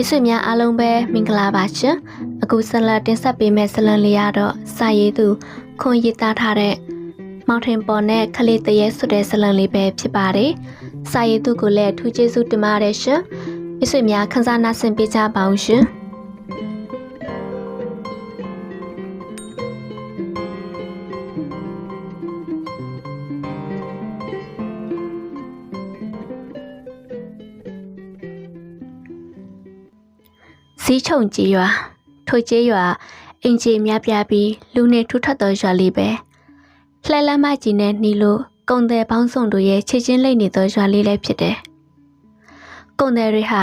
မိတ်ဆွေများအားလုံးပဲမင်္ဂလာပါရှင်အခုဆက်လက်တင်ဆက်ပေးမယ့်ဇာတ်လမ်းလေးကတော့စာရေးသူခွန်ရေးသားထားတဲ့မောင်ထင်ပေါ်နဲ့ခလေးတရဲဆိုတဲ့ဇာတ်လမ်းလေးပဲဖြစ်ပါတယ်စာရေးသူကိုလည်းအထူးကျေးဇူးတင်ပါတယ်ရှင်မိတ်ဆွေများခန်းစားနာဆင်ပေးကြပါအောင်ရှင် စည်းချုံကြီးရွာထိုကျေးရွာအင်ဂျီများပြားပြီးလူနေထူထပ်သောရွာလေးပဲလှဲလမ်းမကြီးနဲ့နှီးလို့ကုံတယ်ပေါင်းစုံတို့ရဲ့ခြေချင်းလိမ့်နေသောရွာလေးလည်းဖြစ်တယ်ကုံတယ်တွေဟာ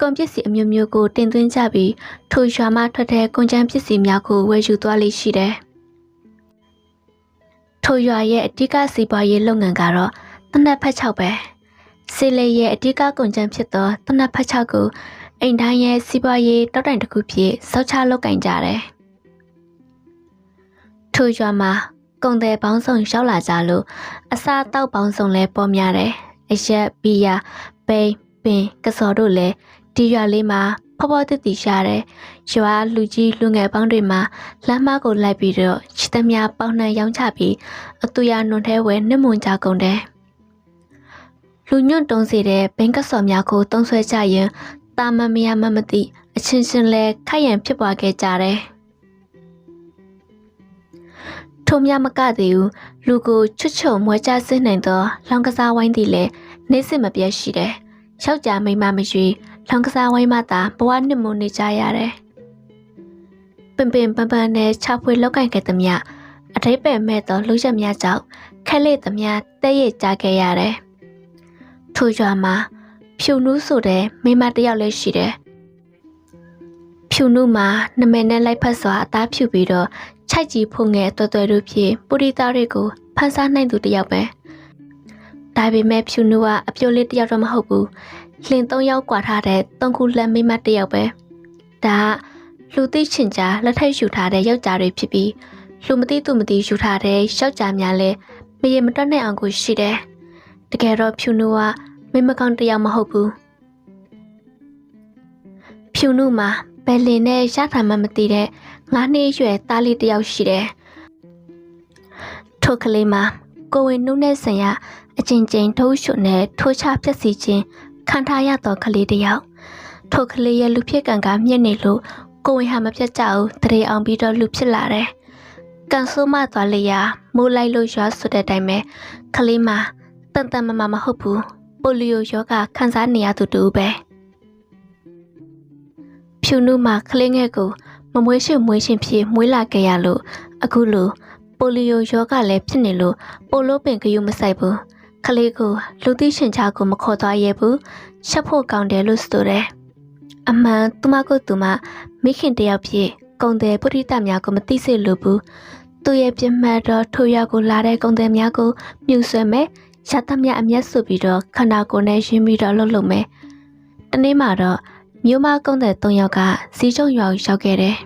ကုန်ပစ္စည်းအမျိုးမျိုးကိုတင်သွင်းကြပြီးထိုရွာမှထွက်တဲ့ကုန်ကျန်းပစ္စည်းများကိုဝယ်ယူသွားလိမ့်ရှိတယ်ထိုရွာရဲ့အဓိကစီးပွားရေးလုပ်ငန်းကတော့တနက်ဖက်၆ပဲစီလေရဲ့အဓိကကုန်ကျန်းဖြစ်သောတနက်ဖက်၆ကို အိမ်တိုင်းရဲ့စီးပွားရေးတောက်တိုင်တစ်ခုဖြစ်စောက်ချလုပ်ကင်ကြတယ်။ထိုရွာမှာကုန်တယ်ပေါင်းစုံရောက်လာကြလို့အစားအသောက်ပေါင်းစုံလဲပေါ်များတယ်။အရက်ဘီယာပိန်ပင်ကစော်တို့လည်းဒီရွာလေးမှာဖော်ဖော်တည်တည်ရှားတယ်။ရွာလူကြီးလူငယ်ပေါင်းတွေမှာလမ်းမကိုလိုက်ပြီးတော့ချစ်သမျှပေါင်းနှံရောင်းချပြီးအတူရနွန်ထဲဝဲနှမွန်ကြကုန်တယ်။လူညွန့်တုံးစီတဲ့ဘင်ကစော်များကိုတုံးဆွဲကြရင် တာမမရမမသိအချင်းချင်းလဲခိုက်ရန်ဖြစ်ပွားခဲ့ကြတယ်။ထိုမြမကသေးဘူးလူကိုချွတ်ချုံမွဲကြစင်းနိုင်သောလောင်ကစားဝိုင်းသည်လည်းနေစစ်မပြတ်ရှိတယ်။ယောက်ျားမိန်းမမရွေလောင်ကစားဝိုင်းမှသာဘဝနှစ်မွန်နေကြရတယ်။ပင်ပင်ပန်းပန်းနဲ့ခြာဖွေလောက်ကင်ခဲ့သမျှအထိပ္ပယ်မဲ့သောလူချက်များကြောင့်ခက်လက်သမျှတဲရကြခဲ့ရတယ်။ထိုရွာမှာ ဖြူနူးဆိုတဲ့မိန်းမတစ်ယောက်လည်းရှိတယ်။ဖြူနူးမှာနမဲနဲ့လိုက်ဖက်စွာအသားဖြူပြီးတော့ခြိုက်ကြီးဖုန်ငယ်တော်တော်တို့ဖြင့်ပုရိသတွေကိုဖန်ဆားနိုင်သူတစ်ယောက်ပဲ။ဒါပေမဲ့ဖြူနူးကအပြိုလေးတစ်ယောက်တော့မဟုတ်ဘူး။လင်သုံးယောက်ကွာထားတဲ့သုံးခုလက်မိန်းမတစ်ယောက်ပဲ။ဒါကလူသိချင်ကြားလက်ထိတ်ယူထားတဲ့ယောက်ျားတွေဖြစ်ပြီးလူမသိသူမသိယူထားတဲ့ယောက်ျားများလည်းမရေမတွက်နိုင်အောင်ကိုရှိတယ်။တကယ်တော့ဖြူနူးက မင်းမကောင်းတစ်ယောက်မဟုတ်ဘူးဖြူနုမှာဘယ်လင်နဲ့ရထားမှမသိတဲ့ငါးနှစ်အရွယ်သားလေးတစ်ယောက်ရှိတယ်ထိုကလေးမှာကိုဝင်နုနဲ့ဆန်ရအချင်းချင်းထိုးရှုနဲ့ထိုးချဖြက်စီခြင်းခံထားရသောကလေးတစ်ယောက်ထိုကလေးရဲ့လူဖြစ်ကံကမြင့်နေလို့ကိုဝင်ဟာမပြတ်ကြဘူးတရေအောင်ပြီးတော့လူဖြစ်လာတယ်ကန်ဆိုးမသွားလေရာမိုးလိုက်လို့ရွာဆိုတဲ့အတိုင်းပဲကလေးမှာတန်တန်မမမဟုတ်ဘူး ပိုလီယိုရောဂါခံစားနေရသူတူပဲဖြူနုမှာကလေးငယ်ကိုမမွေးရှင်မွေးရှင်ဖြစ်မွေးလာခဲ့ရလို့အခုလိုပိုလီယိုရောဂါလည်းဖြစ်နေလို့ပိုလိုပင်ကယူမဆိုင်ဘူးကလေးကိုလူသိရှင်ချကိုမခေါ်သွားရဘူးချက်ဖို့ကောင်းတယ်လို့ဆိုတယ်အမှန်သူမကိုသူမမိခင်တယောက်ဖြစ်ကုံတယ်ပုရိသများကိုမသိစေလိုဘူးသူရဲ့ပြစ်မှတ်တော့ထိုရွာကိုလာတဲ့ကုံတယ်များကိုမြူဆွဲမယ် ရသမျှအမျက်ဆိုပြီးတော့ခန္ဓာကိုယ်နဲ့ရင်းပြီးတော့လှုပ်လှုပ်မယ်။တနေ့မှတော့မြို့မကုန်းတဲ့၃ယောက်ကစီးကျုံရွာကိုရောက်ခဲ့တယ်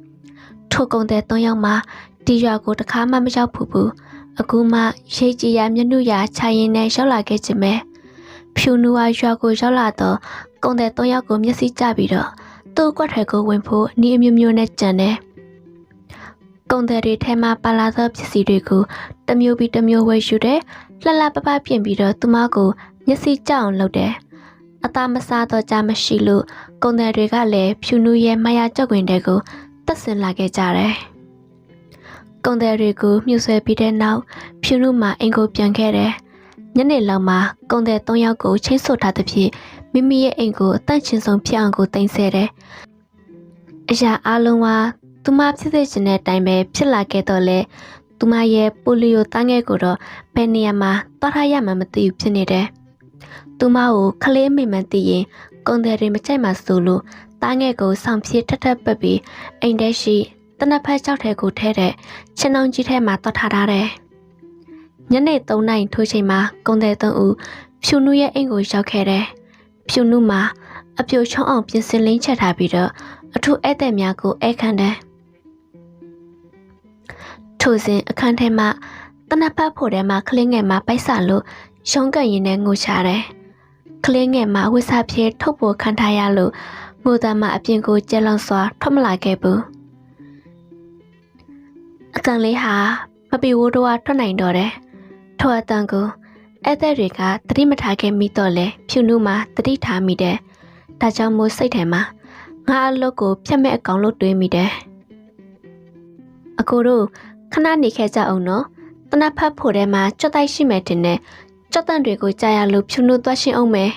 ။ထိုကုန်းတဲ့၃ယောက်မှဒီရွာကိုတခါမှမရောက်ဘူးဘူး။အခုမှရိတ်ကြည်ရမျက်နှာရခြိုင်ရင်နဲ့ရောက်လာခဲ့ခြင်းပဲ။ဖြူနူဝါရွာကိုရောက်လာတော့ကုန်းတဲ့၃ယောက်ကိုမျက်စိကျပြီးတော့သူ့ကွက်ထဲကိုဝင်ဖို့နီးအမျိုးမျိုးနဲ့ကြံတယ်။ကုန်းတဲ့တွေထဲမှာပါလာသောပစ္စည်းတွေကိုတမျိုးပြီးတမျိုးဝယ်ယူတယ်။ လှလှပပပြင်ပြီးတော့သူမကိုမျက်စိကြောက်အောင်လုပ်တယ်။အသားမစားတော့ကြမရှိလို့ကုံတယ်တွေကလည်းဖြူနူးရဲ့မယာကြောက်ခွင်တဲ့ကိုတက်ဆင်လာခဲ့ကြတယ်။ကုံတယ်တွေကိုမြှုပ်ဆွဲပြီးတဲ့နောက်ဖြူနူးမှာအင်ကိုပြန်ခဲ့တယ်။ညနေလောက်မှာကုံတယ်၃ယောက်ကိုချင်းဆိုထားသဖြင့်မိမိရဲ့အိမ်ကိုအတန့်ချင်းဆုံးဖြစ်အောင်ကိုတင်ဆက်တယ်။အရာအလုံးကသူမဖြစ်စေချင်တဲ့အတိုင်းပဲဖြစ်လာခဲ့တော့လေ သူမရဲ့ပိုလီယိုတန်းငယ်ကိုတော့ဘယ်နေရာမှာသွားထားရမှမသိဘူးဖြစ်နေတယ်။သူမကိုခလေးမိမှန်သိရင်ကုံတယ်တွေမကြိုက်မှဆိုလို့တန်းငယ်ကိုဆောင်ဖြစ်ထက်ထက်ပက်ပြီးအိမ်ထဲရှိတနက်ဖက်ကြောက်ထဲကိုထဲတဲ့ချင်းအောင်ကြီးထဲမှာသွားထားထားတယ်။ညနေ3နာရီထိုးချိန်မှာကုံတယ်3ဦးဖြူနုရဲ့အိမ်ကိုရောက်ခဲ့တယ်။ဖြူနုမှာအပြိုချုံအောင်ပြင်ဆင်လင်းချက်ထားပြီးတော့အထူးဧည့်သည်များကိုဧခံတယ်။ ထိုစဉ်အခန်းထဲမှာတနက်ဖက်ဖို့ထဲမှာကလင်းငယ်မှာပိုက်ဆာလို့ရုံးကန်ရင်နဲ့ငိုချတယ်။ကလင်းငယ်မှာဝစ်စာပြေထုတ်ဖို့ခံထားရလို့ငငိုသားမအပြင်ကိုကြက်လောင်စွာထွက်မလာခဲ့ဘူးအတန်လေးဟာမပီဝိုးတော့ထွက်နိုင်တော့တယ်ထိုအတန်ကိုဧည့်သည်တွေကသတိမထားခဲ့မိတော့လဲဖြူနုမှာသတိထားမိတယ်ဒါကြောင့်မို့စိတ်ထဲမှာငါအလုပ်ကိုဖြတ်မဲ့အကောင်လို့တွေးမိတယ်အကိုတို့ ခဏနေခဲ့ကြအောင်နော်တနတ်ဖတ်ဖို့ထဲမှာကြွတ်တိုက်ရှိမယ်တင်နဲ့ကြွတ်တန့်တွေကိုကြားရလို့ဖြူနုသွားရှင်းအောင်မယ်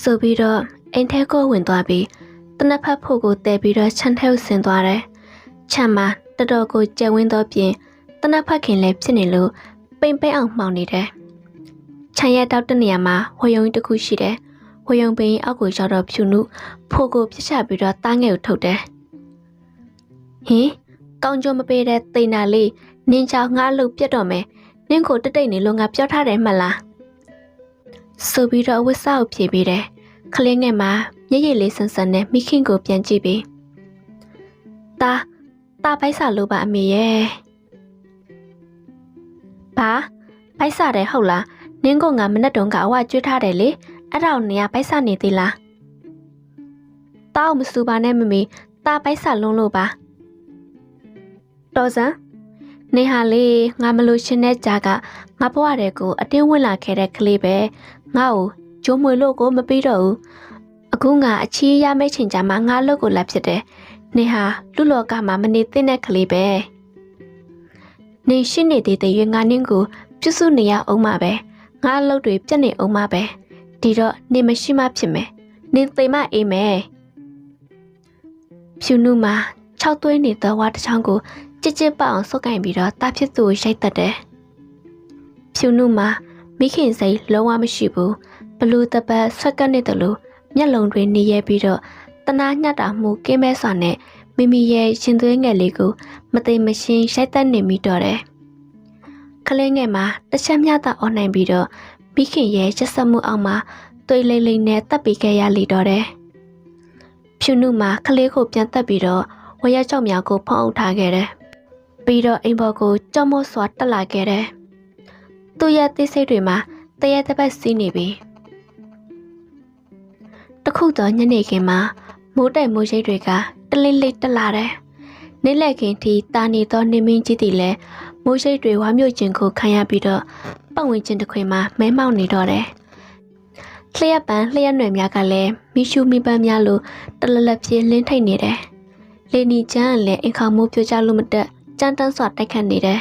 ဆိုပြီးတော့အိမ်ထဲကိုဝင်သွားပြီးတနတ်ဖတ်ဖို့ကိုတဲပြီးတော့ခြံထဲကိုဆင်းသွားတယ်ခြံမှာတော်တော်ကိုကျယ်ဝန်းသောပြင်တနတ်ဖတ်ခင်လည်းဖြစ်နေလို့ပိန်ပိန်အောင်မှောင်နေတယ်ခြံရဲ့တောက်တနေရာမှာဝယုံတစ်ခုရှိတယ်ဝယုံပင်အောက်ကိုရောက်တော့ဖြူနုဖို့ကိုပြစ်ချပြီးတော့တားငယ်ကိုထုတ်တယ်ဟင် ကောင်းကြမပေးတဲ့တိန်နာလေးနင်းချောင်းငါလှုပ်ပြတ်တော့မယ်နင်းကိုတက်တိတ်နေလို့ငါပြောထားတယ်မှတ်လားဆိုပြီးတော့ဝစ်ဆောက်ဖြေပေးတယ်ခလင်းငယ်မှာမျက်ရည်လေးဆန်းဆန်းနဲ့မိခင်ကိုပြန်ကြည့်ပြီးတာတာပိုက်စာလို့ပါအမေရဲ့ဘာပိုက်စာတယ်ဟုတ်လားနင်းကငါမနဲ့တုန်းကအဝကျွေးထားတယ်လေအဲ့ဒါကိုနေရပိုက်စာနေသေးလားတောက်မစူပါနဲ့မမေတာပိုက်စာလုံးလို့ပါ တော်စံနေဟာလေးငါမလို့ရှင်တဲ့ကြာကငါဘဝတဲ့ကိုအတင်းဝင်လာခဲ့တဲ့ကလေးပဲငါ့ကိုကျိုးမွေလို့ကိုမပြီးတော့ဘူးအခုငါအချီးရမယ့်ချိန်ကြမှာငါလို့ကိုလာဖြစ်တယ်နေဟာလူလောကမှာမနေသင့်တဲ့ကလေးပဲနေရှိနေသေးတဲ့ရွေငါနင်းကိုပြုစုနေရအောင်မှာပဲငါအလုပ်တွေပြတ်နေအောင်မှာပဲဒီတော့နေမရှိမှဖြစ်မယ်နင်းသိမအေးမယ်ဖြူနုမှာ၆သွေးနေတဲ့ဝါတစ်ချောင်းကို ကြစ်ကြစ်ပအောင်ဆုတ်ကင်ပြီးတော့တာဖြစ်သူကိုရိုက်တက်တယ်ဖြူနုမှာမိခင်စိတ်လုံးဝမရှိဘူးဘလူးတပတ်ဆွက်ကနေတယ်လို့မျက်လုံးတွေနေရပြီးတော့တနာညတ်တာမှုကင်းမဲစွာနဲ့မိမိရဲ့ရှင်သွေးငယ်လေးကိုမသိမရှင်းရိုက်တက်နေမိတော့တယ်။ကလေးငယ်မှာတစ်ချက်မျှသာអော်နိုင်ပြီးတော့မိခင်ရဲ့ချက်ဆက်မှုအောက်မှာသွေးလိမ့်လိမ့်နဲ့တက်ပြီးခဲ့ရလိတော့တယ်။ဖြူနုမှာကလေးကိုပြန်တက်ပြီးတော့ဝရကြောက်များကိုဖုံးအုပ်ထားခဲ့တယ်။ ပြီးတော့အိမ်ပေါ်ကိုကြောက်မော့စွာတက်လာခဲ့တယ်။သူ့ရဲ့သိစိတ်တွေမှာတရက်တစ်ပတ်စီးနေပြီ။တခုတော့ညနေခင်းမှာမိုးတိုင်မိုးရိပ်တွေကတလိမ့်လိမ့်တက်လာတယ်။နေ့လက်ခင်းထိတာနေသောနေမင်းကြီးတီလည်းမိုးရိပ်တွေဝါမြို့ခြင်းကိုခံရပြီးတော့ပတ်ဝန်းကျင်တစ်ခွင်မှာမဲမောက်နေတော့တယ်။လျှက်ပန်းလျှက်နယ်များကလည်းမိရှုမိပန်းများလိုတလလပြေးလင်းထိတ်နေတယ်။လေနီချမ်းကလည်းအိမ်ခေါမိုးပြိုကျလို့မတက် ကြမ်းတမ်းစွာတိုက်ခတ်နေတယ်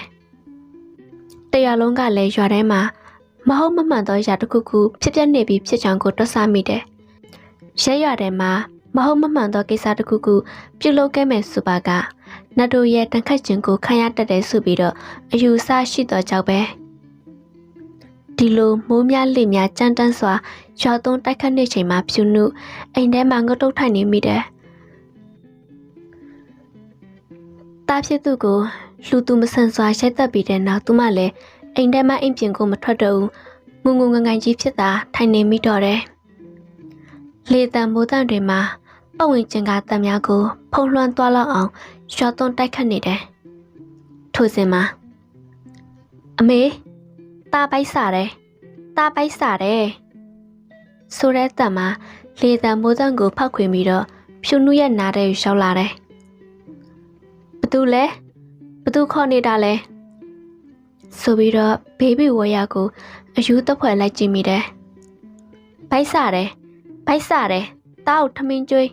။တရလုံးကလည်းရွာထဲမှာမဟုတ်မမှန်သောຢာတစ်ခုခုဖြစ်ပျက်နေပြီးဖြစ်ချောင်းကိုတွက်ဆမိတယ်။ရဲရွာထဲမှာမဟုတ်မမှန်သောကိစ္စတစ်ခုခုပြုလုပ်ခဲ့မယ်ဆိုပါကနတ်တို့ရဲ့တန်ခတ်ခြင်းကိုခံရတတ်တယ်ဆိုပြီးတော့အယူဆရှိတော့ကြောက်ပဲဒီလိုမိုးများလေများကြမ်းတမ်းစွာရွာသွန်းတိုက်ခတ်နေချိန်မှာဖြူနုအိမ်ထဲမှာငုတ်တုတ်ထိုင်နေမိတယ် တာဖြစ်သူကိုလူသူမဆန်စွာရိုက်သက်ပြီးတဲ့နောက်သူမလည်းအိမ်ထဲမှာအိမ်ပြင်ကိုမထွက်တော့ဘူးငုံငုံငငိုင်ကြီးဖြစ်တာထိုင်နေမိတော့တယ်လေတံမိုးတံတွေမှာပတ်ဝန်းကျင်ကတံများကို ဖုံးလွှမ်းသွားလောက်အောင်ရွာသွန်းတိုက်ခတ်နေတယ်။ထိုစဉ်မှာအမေตาပိုက်စားတယ်။ตาပိုက်စားတယ်။ဆိုတဲ့တံမှာလေတံမိုးတံကိုဖောက်ခွင်ပြီးတော့ဖြူနုရဲ့နားတဲ့ရှောက်လာတယ်။ဘ သူလဲဘသူခေါ်နေတာလဲဆိုပြီးတော့ဘေဘီဝရကိုအယူတဖွဲလိုက်ကြည့်မိတယ်။ပိုက်စားတယ်။ပိုက်စားတယ်။တားကိုထမင်းကျွေး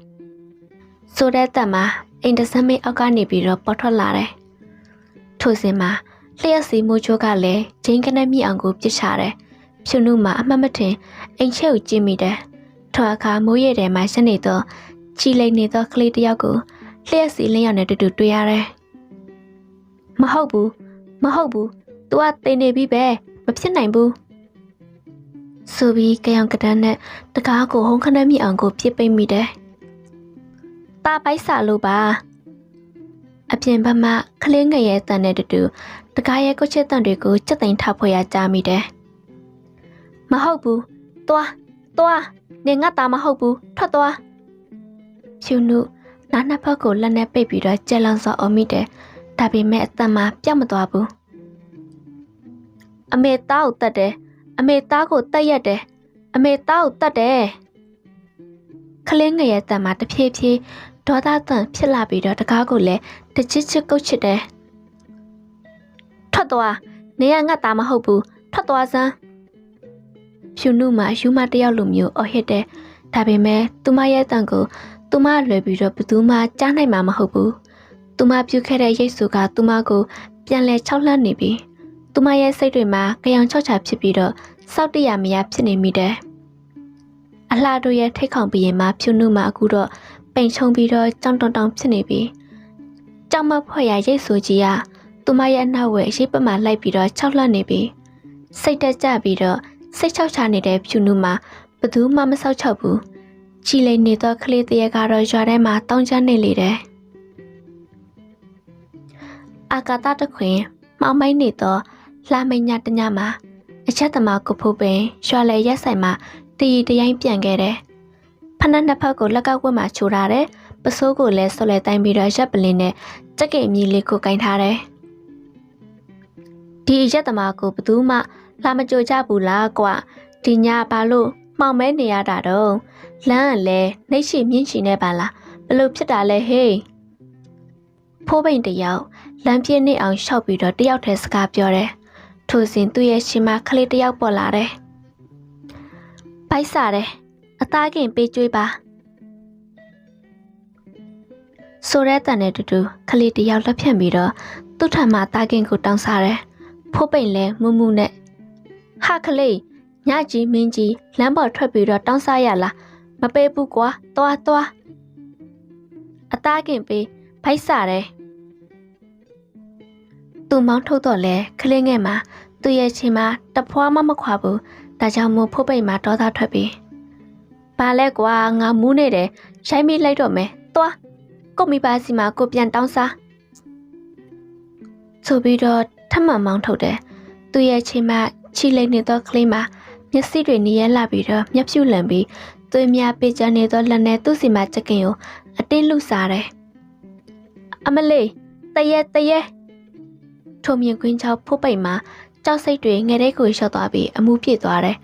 ဆိုတဲ့တက်မှာအိမ်တစမိတ်အောက်ကနေပြီးတော့ပေါ်ထွက်လာတယ်။ထိုစဉ်မှာလျှက်စီမိုးချိုးကလည်းဂျင်းကနဲ့မြအောင်ကိုပြစ်ချတယ်။ဖြူနုမှာအမှတ်မထင်အိမ်ချဲကိုကြည့်မိတယ်။ထိုအခါမိုးရဲထဲမှာရှနေတော့ချီလိန်နေသောကလေးတစ်ယောက်ကို လျှက်စီလင်းရောက်နေတူတူတွေ့ရတယ်။မဟုတ်ဘူးမဟုတ်ဘူး။ तू ကတိန်နေပြီပဲမဖြစ်နိုင်ဘူး။ဆိုပြီးကြောင်ကတန်းနဲ့တကားကိုဟုံးခနဲ့မြအောင်ကိုပြစ်ပိတ်မိတယ်။ပါပိုက်စာလို့ပါအပြင်ဘက်မှကလင်းငယ်ရဲ့တန်တဲ့တူတကားရဲ့ကိုချစ်တန်တွေကိုစက်သိမ်းထားဖွယ်ရကြားမိတယ်မဟုတ်ဘူးသွားသွားနေငါသားမဟုတ်ဘူးထွက်သွားဖြူနု နားနှစ်ဖက်ကိုလက်နဲ့ပိတ်ပြီးတော့ကြက်လောင်စောအောင်မိတယ်ဒါပေမဲ့အသက်မှာပြောက်မသွားဘူးအမေသားကိုတတ်တယ်အမေသားကိုတတ်ရက်တယ်အမေသားကိုတတ်တယ်ခလင်းငယ်ရဲ့တန်မှာတဖြည်းဖြည်းဒေါသတန်ဖြစ်လာပြီးတော့တကားကိုလည်းတချစ်ချစ်ကုတ်ချစ်တယ်ထွက်သွားနေရငတ်တာမဟုတ်ဘူးထွက်သွားစမ်းဖြူနုမှာယူမတယောက်လိုမျိုးအော်ဟစ်တယ်ဒါပေမဲ့သူမရဲ့တန်ကို သူမလွယ်ပြီးတော့ဘယ်သူမှကြားနိုင်မှာမဟုတ်ဘူးသူမပြုတ်ခဲ့တဲ့ရိတ်ဆူကသူမကိုပြန်လဲခြောက်လှမ်းနေပြီသူမရဲ့စိတ်တွေမှာကြောင်ချောက်ချဖြစ်ပြီးတော့စောက်တရမရဖြစ်နေမိတယ်အလှတို့ရဲ့ထိတ်ခေါင်ပြီးရင်မှဖြူနုမှာအခုတော့ပိန်ချုံပြီးတော့ကြောင်တောင်တောင်ဖြစ်နေပြီကြောင်မဖွဲ့ရရိတ်ဆူကြီးကသူမရဲ့အနောက်ဝဲရိပ်ပမှလိုက်ပြီးတော့ခြောက်လှမ်းနေပြီစိတ်တက်ကြပြီးတော့စိတ်ချောက်ချနေတဲ့ဖြူနုမှာဘသူမှမဆောက်ချောက်ဘူး ချီလိန်နေသောကလေးတရေကတော့ရွာထဲမှာတောင်းချနေလေတယ်အာကာသတခွင်မှောင်မိုင်းနေသောလှမိန်ညတညမှာအချက်သမားကိုဖို့ပင်ရွာလေရက်ဆိုင်မှာတည်တရိုင်းပြန်ခဲ့တယ်ဖနက်နှစ်ဖက်ကိုလက်ကဝက်မှာချိုးထားတယ်ပစိုးကိုလည်းဆွလဲတိုင်းပြီးတော့ရက်ပလင်းနဲ့ကြက်ကင်မြီလေးကိုကင်ထားတယ်ဒီရက်သမားကိုဘသူမှလာမကြိုကြဘူးလားကွာဒီညဘာလို့မှောင်မဲနေရတာတော့ လမ်းကလည်းနှိတ်ရှိမြင့်ချီနေပါလားဘလို့ဖြစ်တာလဲဟေးဖိုးပိန်တယောက်လမ်းပြင်းနေအောင်ရှောက်ပြီးတော့တယောက်တည်းစကားပြောတယ်ထိုစဉ်သူ့ရဲ့ရှင်မကလေးတယောက်ပေါ်လာတယ်ပိုက်စားတယ်အသားကင်ပေးကျွေးပါဆိုရဲတန်တဲ့တူတူကလေးတယောက်လက်ဖြန့်ပြီးတော့သူ့ထံမှာတာကင်ကိုတောင်းစားတယ်ဖိုးပိန်လဲမူမူနဲ့ဟာကလေးညကြီးမင်းကြီးလမ်းပေါ်ထွက်ပြီးတော့တောင်းစားရလား မပေးဘူးကွာသွားသွားအသားကင်ပေးဖိုက်စားတယ်သူမောင်းထုတ်တော့လဲခလင်းငယ်မှာသူ့ရဲ့ချင်းမှာတဖွားမမခွာဘူးဒါကြောင့်မို့ဖိုးပိတ်မှာဒေါသထွက်ပြီးဘာလဲကွာငါမူးနေတယ်ရိုင်းမိလိုက်တော့မယ်သွားကိုမိပါစီမှာကိုပြန်တောင်းစားဆိုပြီးတော့ထပ်မံမောင်းထုတ်တယ်သူ့ရဲ့ချင်းမှာချီလိမ့်နေတော့ကလေးမှာမျက်စိတွေနေရလာပြီးတော့မျက်ဖြူလန်ပြီး သွေးများပေးချနေသောလက်နဲ့သူ့စီမှာချက်ကင်ကိုအတင်းလှစားတယ်အမလေးတရဲတရဲထုံမြင်ကွင်းချောက်ဖို့ပိတ်မှာကြောက်စိတ်တွေငယ်တဲ့ကိုရှော့သွားပြီးအမှုပြည့်သွားတယ်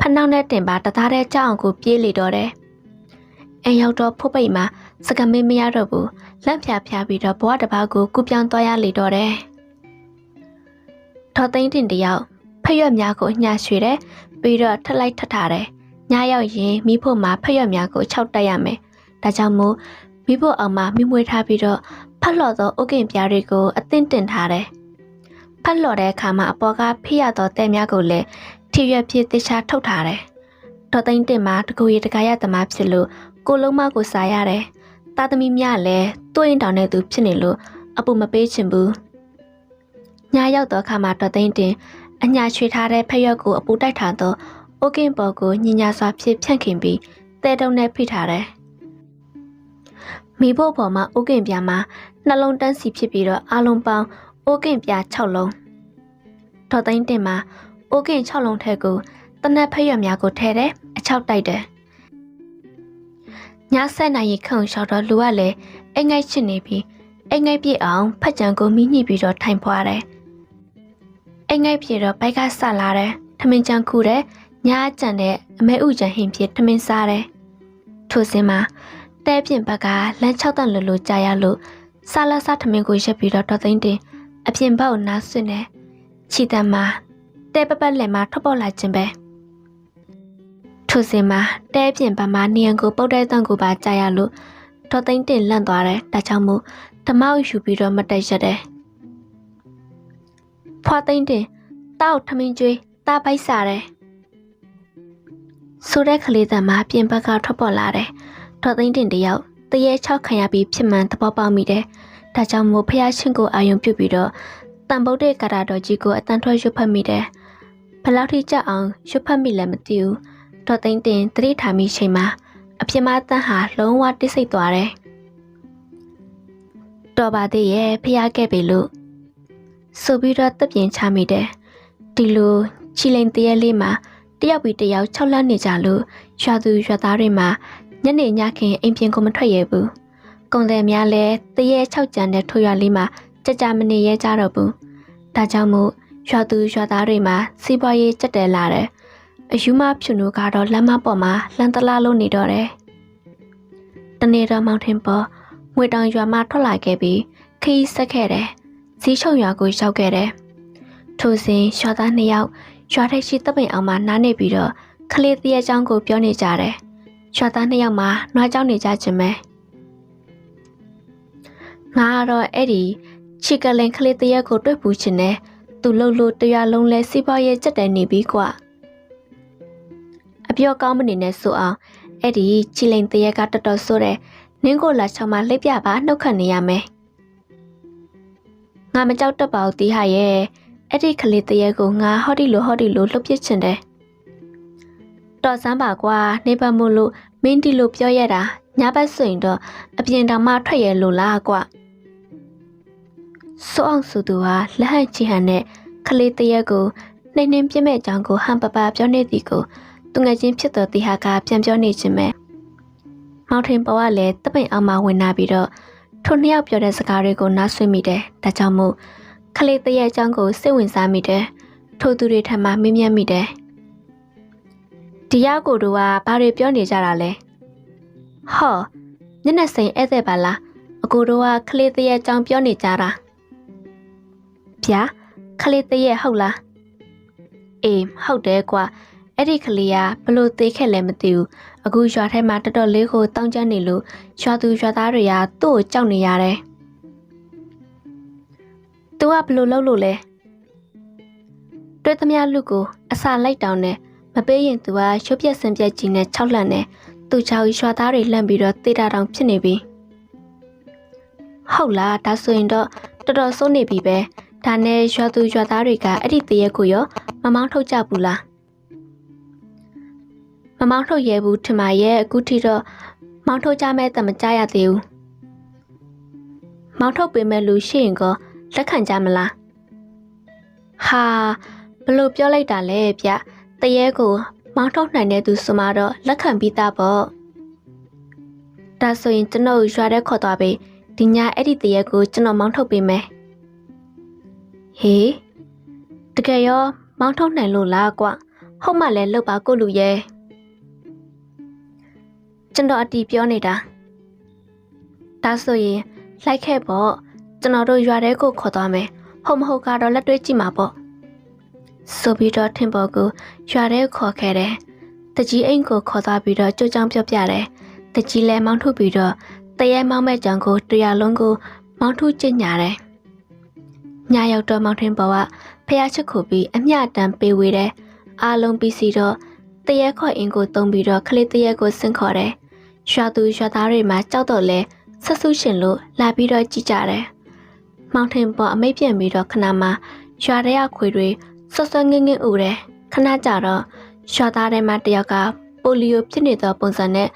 ဖနှောင်းနဲ့တင်ပါတသားတဲ့ကြောက်အောင်ကိုပြေးလေတော့တယ်အဲရောက်တော့ဖို့ပိတ်မှာစကမင်းမရတော့ဘူးလက်ဖြာဖြာပြီးတော့ဘဝတစ်ပါးကိုကူပြောင်းသွားရလေတော့တယ်ထော်သိန်းတင်တယောက်ဖရွက်များကိုညှရွှေတယ်ပြီးတော့ထက်လိုက်ထက်ထားတယ် ညရောက်ရင်မိဖို့မှာဖရွက်များကိုခြောက်တက်ရမယ်ဒါကြောင့်မို့မိဖို့အောင်မှာမိမွေးထားပြီးတော့ဖတ်လော်သောဥကင်ပြားတွေကိုအသင့်တင်ထားတယ်ဖတ်လော်တဲ့အခါမှာအပေါ်ကဖိရသောတဲ့များကိုလည်းထိရွက်ဖြစ်တခြားထုတ်ထားတယ်ဒေါ်သိန်းတင်မှာတကူရီတကားရသမားဖြစ်လို့ကိုလုံးမကိုစားရတယ်တာသမီများလည်းတွင်းတောင်နေသူဖြစ်နေလို့အပူမပေးချင်ဘူးညရောက်တော့အခါမှာဒေါ်သိန်းတင်အညာချွေထားတဲ့ဖက်ရွက်ကိုအပူတိုက်ထားသော အိုကင်ပေါ်ကိုညင်ညာစွာဖြည့်ဖြန့်ခင်ပြီးတဲတုံနဲ့ဖိထားတယ်။မိဖို့ပေါ်မှာအိုကင်ပြာမှာနှလုံးတန်းစီဖြစ်ပြီးတော့အလုံးပေါင်းအိုကင်ပြာ6လုံး။ဒေါ်သိန်းတင်မှာအိုကင်6လုံးထဲကိုတနက်ဖက်ရွက်များကိုထဲတယ်အချောက်တိုက်တယ်။ညဆက်နိုင်ရင်ခုံလျှောက်တော့လူကလည်းအိမ်ငိုက်ချစ်နေပြီးအိမ်ငိုက်ပြည့်အောင်ဖက်ကြံကိုမိညှိပြီးတော့ထိုင်ဖွာတယ်။အိမ်ငိုက်ပြေတော့ဘိုက်ကဆက်လာတယ်ထမင်းချမ်းခူတယ် ညားကြံတဲ့အမဲဥကြံဟင်ပြေထမင်းစားတယ်ထိုစင်မှာတဲပြင်ဘက်ကလမ်း၆တန်လိုလိုကြာရလို့စားလာစားထမင်းကိုရက်ပြီးတော့တော်သိန်းတင်အပြင်ဘက်ကိုနားဆွနေချီတံမှာတဲပပတ်လက်မှာထွက်ပေါ်လာခြင်းပဲထိုစင်မှာတဲပြင်ဘက်မှာနီယံကိုပုတ်တဲ့တန်ကိုပါကြာရလို့တော်သိန်းတင်လန့်သွားတယ်ဒါကြောင့်မို့ဓမောက်ယူပြီးတော့မတက်ရက်တယ်ဖွာသိမ့်တင်တောက်ထမင်းကျွေးတားပိုက်စားတယ် ဆိုတဲ့ကလေးတံမှာပြင်ဘက်ကထွက်ပေါ်လာတယ်ထော်သိမ့်တင်တယောက်တရေချောက်ခံရပြီးဖြစ်မှန်သဘောပေါက်မိတယ်ဒါကြောင့်မို့ဖះရှင်ကိုအာယုံပြုတ်ပြီးတော့တန်ဗုဒ္ဓကာတာတော်ကြီးကိုအတန်ထွက်ရွတ်ဖတ်မိတယ်ဘယ်လောက်ထိကြအောင်ရွတ်ဖတ်မိလဲမသိဘူးထော်သိမ့်တင်တတိထားမိချိန်မှာအပြစ်မတန်းဟာလုံးဝတိတ်ဆိတ်သွားတယ်တော်ပါသေးရဲ့ဖះခဲ့ပြီလို့ဆိုပြီးတော့တပ်ပြင်ချမိတယ်ဒီလိုချီလိန်တရက်လေးမှာ တယောက်ပြီးတယောက်၆လနေကြလို့ရွာသူရွာသားတွေမှာညနေညခင်အိမ်ပြင်ကိုမထွက်ရဘူးကုန်တယ်များလဲတရက်၆ကြံတဲ့ထိုရွာလေးမှာကြကြမနေရဲကြတော့ဘူးဒါကြောင့်မို့ရွာသူရွာသားတွေမှာစီးပွားရေးကြက်တယ်လာတယ်အယူမဖြူနိုးကတော့လမ်းမပေါ်မှာလှမ်းတလားလို့နေတော့တယ်တနေ့တော့မောင်ထင်ပေါ်ငွေတောင်ရွာမှထွက်လာခဲ့ပြီးခီးဆက်ခဲ့တယ်။ဇီးချုံရွာကိုရောက်ခဲ့တယ်။ထိုစဉ်ရွာသားနှစ်ယောက် ရွာထိပ်ရှိတပ်ပိန်အောင်မှနားနေပြီးတော့ခလေးတရဲ့အကြောင်းကိုပြောနေကြတယ်။ရွာသားနှစ်ယောက်မှနွားကြောင်းနေကြခြင်းပဲ။ငါကတော့အဲ့ဒီချီကလင်ခလေးတရဲ့ကိုတွေ့ပူချင်တယ်။သူလှုပ်လို့တရားလုံးလဲစီးပွားရေးစက်တယ်နေပြီကွာ။အပြောကောင်းမနေနဲ့ဆိုအောင်အဲ့ဒီချီလိန်တရက်ကတော်တော်ဆိုးတယ်နင်းကိုလာချောင်းမလှိပ်ပြပါနှုတ်ခတ်နေရမယ်ငါမကြောက်တတ်ပါဘူးတီးဟာရဲ့ အဲ့ဒီကလေးတရက်ကိုငါဟော်ဒီလိုဟော်ဒီလိုလှုပ်ပစ်ချင်တယ်တော်စမ်းပါကွာနေပါမို့လို့မင်းဒီလိုပြောရတာညဘက်ဆိုရင်တော့အပြင်တောင်မှထွက်ရလို့လားကွစိုးအောင်စုသူဟာလက်ဟန်ချီဟန်နဲ့ကလေးတရက်ကိုနှိမ့်နှင်းပြစ်မဲ့အကြောင်းကိုဟန်ပပပြောနေသည်ကိုသူငယ်ချင်းဖြစ်တော်တီဟာကပြန်ပြောနေခြင်းပဲမောင်ထင်ပေါ်ကလည်းတပိန်အောင်မှဝင်လာပြီးတော့ထိုနှစ်ယောက်ပြောတဲ့စကားတွေကိုနားဆွမိတယ်ဒါကြောင့်မို့ ခလေးတရဲ့အကြောင်းကိုစိတ်ဝင်စားမိတယ်ထိုသူတွေထံမှမင်းမြတ်မိတယ်ဒီရောက်ကိုတို့ကဘာတွေပြောနေကြတာလဲဟောညနေစိန်ဧည့်သည်ပါလားအကိုတို့ကခလေးတရဲ့အကြောင်းပြောနေကြတာဗျာခလေးတရဲ့ဟုတ်လားအေးဟုတ်တယ်ကွာအဲ့ဒီကလေးကဘလို့သေးခဲ့လဲမသိဘူးအခုရွာထဲမှာတော်တော်လေးကိုတောင်းကျနေလို့ရွာသူရွာသားတွေကသူ့ကိုကြောက်နေရတယ်။ "तू ကဘလို့လုပ်လို့လဲ။တွေ့သမျှလူကိုအစာလိုက်တောင်းနဲ့မပေးရင် तू ကရုပ်ပြက်စံပြက်ကြီးနဲ့ခြောက်လှန့်နဲ့သူ့ချောက်ရွာသားတွေလှမ်းပြီးတော့တေးတာတောင်ဖြစ်နေပြီ။ဟုတ်လားဒါဆိုရင်တော့တော်တော်စိုးနေပြီပဲ။ဒါနဲ့ရွာသူရွာသားတွေကအဲ့ဒီတရက်ကိုရောမမောင်းထုတ်ကြဘူးလား။မမောင်းထုတ်ရဲဘူးထင်ပါရဲ့အခုထိတော့မောင်းထုတ်ကြမဲ့တမကြရသေးဘူးမောင်းထုတ်ပေးမဲ့လူရှိရင်ကော လက်ခံကြမလားဟာဘလို့ပြောလိုက်တာလဲဗျတရေကိုမောင်းထုတ်နိုင်တဲ့သူဆိုမှတော့လက်ခံပြီးသားပေါ့ဒါဆိုရင်ကျွန်တော်ရွာထဲခေါ်သွားပြီဒီညအဲ့ဒီတရေကိုကျွန်တော်မောင်းထုတ်ပေးမယ်ဟေးတကယ်ရောမောင်းထုတ်နိုင်လို့လားကွဟုတ်မှလည်းလုပ်ပါကိုလူရဲ့ကျွန်တော်အတီပြောနေတာဒါဆိုရင်လိုက်ခဲ့ပေါ့ ကျွန်တော်တို့ရွာထဲကိုခေါ်သွားမယ်ဟုတ်မဟုတ်ကတော့လက်တွေ့ကြည့်မှာပေါ့ဆိုပြီးတော့ထင်ပေါ်ကိုရွာထဲခေါ်ခဲ့တယ်တကြီးအိမ်ကိုခေါ်သွားပြီးတော့ကြိုးကြောင်ပြောပြတယ်တကြီးလည်းမောင်းထုတ်ပြီးတော့တရဲမောင်းမဲ့ကြောင်ကိုတရားလုံးကိုမောင်းထုတ်ကျင့်ညာတယ်ညရောက်တော့မောင်ထင်ပေါ်ကဖះချစ်ခုပြီးအမျှတန်ပေးဝေးတယ်အားလုံးပြီးစီတော့တရဲခေါ်အင်ကိုတုံးပြီးတော့ခလေးတရဲကိုဆင့်ခေါ်တယ်ရွာသူရွာသားတွေမှာကြောက်တော့လဲဆက်ဆုရှင်လို့လာပြီးတော့ကြည့်ကြတယ်။ မောင်ထင်ပေါ်အမိတ်ပြန်ပြီးတော့ခဏမှရွာထဲကခွေတွေဆွဆွငင်းငင်းဥတယ်ခဏကြတော့ရွာသားထဲမှာတယောက်ကပိုလီယိုဖြစ်နေသောပုံစံနဲ့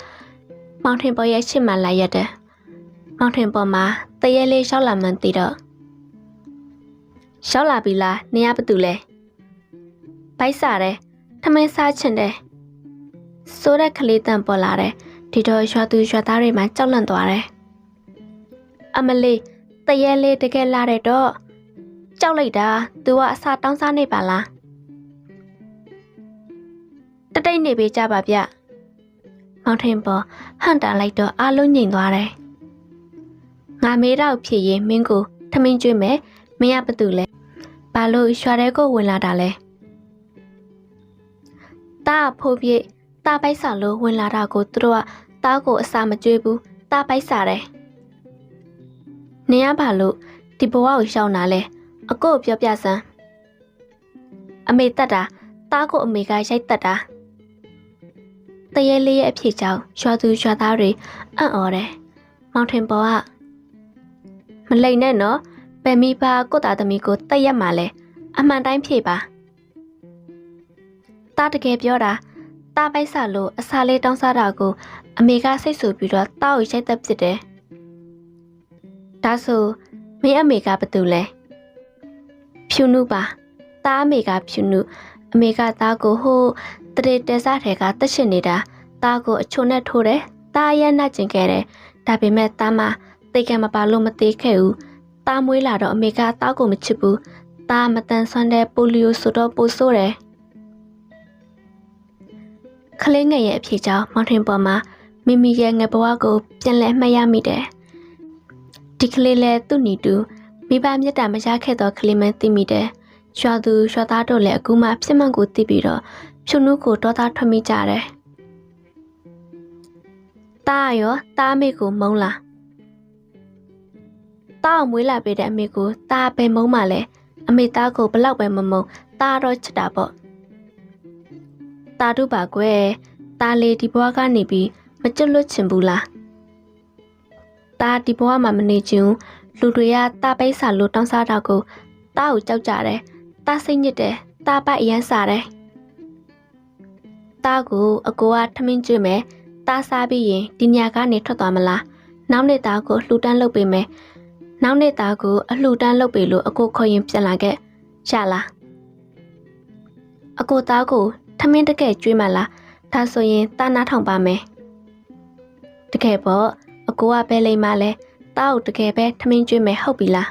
မောင်ထင်ပေါ်ရဲ့ရှစ်မှန်လိုက်ရတယ်။မောင်ထင်ပေါ်မှာတရဲလေးရှောက်လာမှန်းသိတော့ရှောက်လာပြီလားနေရဘသူလဲ။ဘိုက်စားတယ်ထမင်းစားချင်တယ်။ဆိုးတဲ့ကလေးတန်ပေါ်လာတယ်။ဒီတော့ရွာသူရွာသားတွေမှကြောက်လန့်သွားတယ်။အမလေး တရဲလေးတကယ်လာတဲ့တော့ကြောက်လိုက်တာ तू ကအစာတောင်းစားနေပါလား။တတိတ်နေပေးကြပါဗျ။မောင်ထင်ပေါ်ဟန်တာလိုက်တော့အလုံးငိမ်သွားတယ်။ငါမေးတော့ဖြစ်ရင်မင်းကိုထမင်းကျွေးမယ်မင်းရဘသူလဲ။ဘာလို့ရွာထဲကိုဝင်လာတာလဲ။တာဖိုးပြေတာပိုက်ဆာလို့ဝင်လာတာကိုသူတို့ကသားကိုအစာမကျွေးဘူးတားပိုက်စားတယ်။ နေရပါလို့ဒီဘဝကိုရှောင်တာလဲအကိုပြောပြစမ်းအမေတက်တာသားကိုအမေကရိုက်တက်တာတရေလေးရဲ့အဖြစ်ကြောင့်ရွာသူရွာသားတွေအံ့ဩတယ်။မောင်ထင်ပေါ်ကမလိမ်နဲ့နော်ပယ်မိပါကိုတာသမီးကိုတက်ရက်မှလဲအမှန်တိုင်းဖြေပါ။တားတကယ်ပြောတာတားပိုက်ဆာလို့အစာလေးတောင်းစားတာကို အမေကစိတ်ဆူပြီးတော့တားကိုရိုက်သက်ပစ်တယ်။ ဒါဆိုမင်းအမေကဘာတူလဲ။ဖြူနုပါ။တားအမေကဖြူနုအမေကသားကိုဟိုတရေတဲစားထဲကတက်ရှင်နေတာသားကိုအချိုနဲ့ထိုးတယ်။သားရဲနှက်ကျင်ခဲ့တယ်။ဒါပေမဲ့သားမသိကံမပါလို့မသေးခဲ့ဘူး။သားမွေးလာတော့အမေကသားကိုမချစ်ဘူး။သားမတန်ဆွမ်းတဲ့ပိုလီယိုဆိုတော့ပိုဆိုးတယ်။ခလေးငယ်ရဲ့အဖြစ်ကြောင့်မောင်ထင်ပေါ်မှာမိမိရဲ့ငယ်ဘဝကိုပြန်လည်မှတ်ရမိတယ် ဒီကလေးလည်းသူ့နီတူမိဘမြတ်တာမရခဲ့တော့ကလေးမသိမိတယ်ရွာသူရွာသားတို့လည်းအခုမှဖြစ်မှန်ကိုသိပြီးတော့ဖြုံနှုတ်ကိုတောသားထွက်မိကြတယ်တားရောတားအမေကိုမုန်းလားတားအောင်မွေးလာပေးတဲ့အမေကိုတားပဲမုန်းမှလဲအမေသားကိုဘလောက်ပဲမမုန်းတားတော့ချစ်တာပေါ့တားတို့ပါကွယ်တားလေးဒီဘွားကနေပြီးမကျွတ်လွတ်ချင်ဘူးလား တားဒီဘွားမှာမနေချင်ဘူးလူတွေကတားပိတ်စာလို့တောင်းစားတာကိုတားကိုကြောက်ကြတယ်တားစိတ်ညစ်တယ်တားပိုက်အရန်စားတယ်တားကိုအကိုကထမင်းကျွေးမယ်တားစားပြီးရင်ဒီညကနေထွက်သွားမလားနောက်နေ့သားကိုလှူဒန်းလုပ်ပေးမယ်နောက်နေ့သားကိုအလှူဒန်းလုပ်ပေးလို့အကိုခေါ်ရင်ပြန်လာခဲ့ရလားအကိုသားကိုထမင်းတကယ်ကျွေးမလားဒါဆိုရင်တားနာထောင်ပါမယ်တကယ်ပေါ့ အကိုကပဲလိမ့်မလဲတားကိုတကယ်ပဲထမင်းကျွေးမယ်ဟုတ်ပြီလား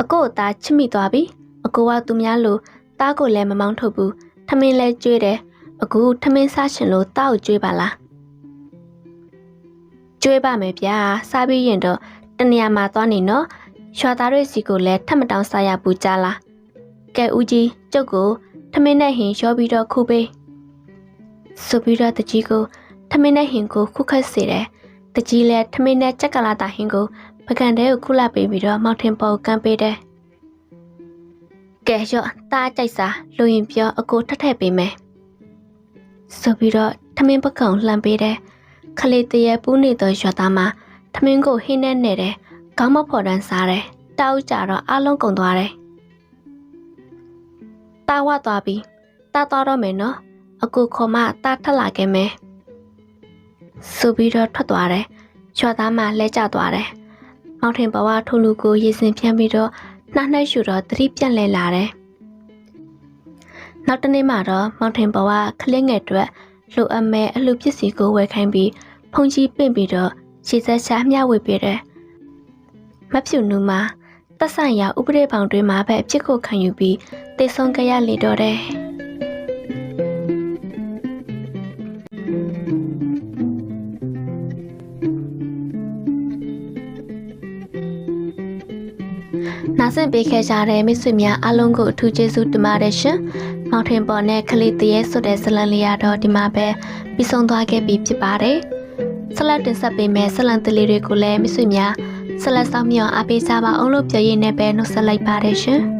အကိုသားချစ်မိသွားပြီအကိုကသူများလို့တားကိုလည်းမမောင်းထုတ်ဘူးထမင်းလဲကျွေးတယ်အခုထမင်းစားရှင်လို့တားကိုကျွေးပါလားကျွေးပါမယ်ဗျာစားပြီးရင်တော့တနေရာမှာသွားနေနော်ရွာသားတွေစီကိုလည်းထပ်မတောင်းစားရဘူးကြလားကဲဦးကြီးကျုပ်ကိုထမင်းနဲ့ဟင်ရောပြီးတော့ခုပေးဆိုပြီးတော့တကြီးကို ထမင်းနဲ့ဟင်ကိုခုခတ်စေတယ်တကြီးလည်းထမင်းနဲ့ကြက်ကလာတာဟင်ကိုပကံတဲကိုခုလာပေးပြီးတော့မောက်ထင်ပေါ်ကန်ပေးတယ်ကဲရော့တားကြိုက်စားလူရင်ပြောအကိုထက်ထက်ပေးမယ်ဆိုပြီးတော့ထမင်းပကုံလှမ်းပေးတယ်ခလေးတရေပူးနေသောရွာသားမှာထမင်းကိုဟင်းနဲ့နေတယ်ခေါင်းမဖော်တန်းစားတယ်တောက်ကြတော့အလုံးကုန်သွားတယ်တာဝသွားပြီတာသွားတော့မယ်နော်အကူခေါ်မတာထက်လာခဲ့မယ် ဆိုပြီးတော့ထွက်သွားတယ်ရွာသားမှလဲကျသွားတယ်မောင်ထင်ဘဝထိုလူကိုရေစင်ဖြန်းပြီးတော့နှားနှိုက်ရှူတော့သတိပြန့်လဲလာတယ်နောက်တနေ့မှတော့မောင်ထင်ဘဝခလင်းငယ်အတွက်လိုအပ်မဲ့အလှပစ္စည်းကိုဝယ်ခိုင်းပြီးဖုန်ကြီးပင့်ပြီးတော့ခြေဆက်ချာမျှဝေပေးတယ်မဖြူနူမှာတက်ဆိုင်ရာဥပဒေပေါင်တွင်မှာပဲအဖြစ်ကိုခံယူပြီးတေဆုံးကြရလေတော့တယ် ဆင်ပေးခဲ့ကြတဲ့မိတ်ဆွေများအားလုံးကိုအထူးကျေးဇူးတင်ပါတယ်ရှင်။မောင်ထင်ပေါ်နဲ့ခလေးတရေဆိုတဲ့ဇလန်လေးရတော့ဒီမှာပဲပြီးဆုံးသွားခဲ့ပြီဖြစ်ပါတယ်။ဆက်လက်တင်ဆက်ပေးမယ့်ဇလန်တလေးတွေကိုလည်းမိတ်ဆွေများဆက်လက်ဆောင်မြောင်အားပေးကြပါအောင်လို့ပြောရင်းနဲ့ပဲနှုတ်ဆက်လိုက်ပါတယ်ရှင်။